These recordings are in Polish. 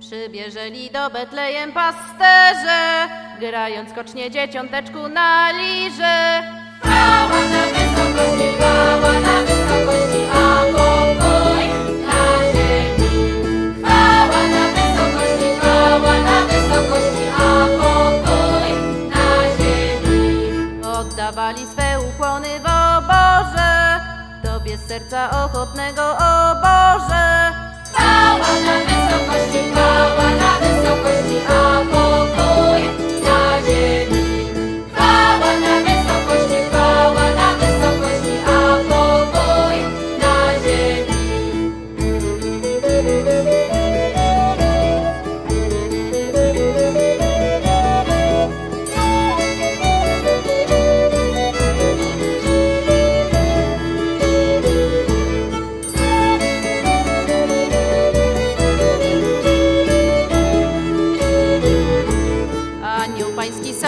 Przybierzeli do Betlejem pasterze, grając skocznie dzieciąteczku na lirze. Oddawali swe ukłony w oborze, Tobie z serca ochotnego, o Boże. Chwała na wysokości,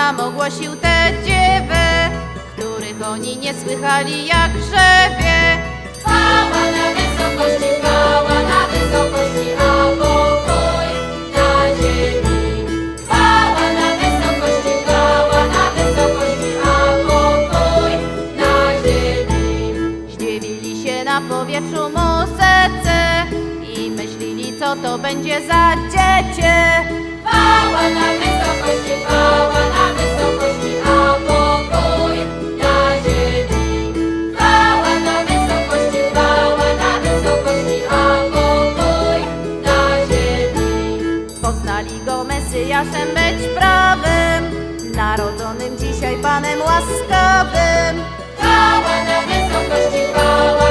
sam ogłosił tę dziewę, których oni nie słychali jak grzewie. Chwała na wysokości, chwała na wysokości, a pokój na ziemi. Chwała na wysokości, chwała na wysokości, a pokój na ziemi. Zdziwili się na powietrzu muzece i myśleli, co to będzie za dziecię. Chwała na wysokości, Mesjaszem być prawym, narodzonym dzisiaj Panem łaskawym. Chwała na wysokości, chwała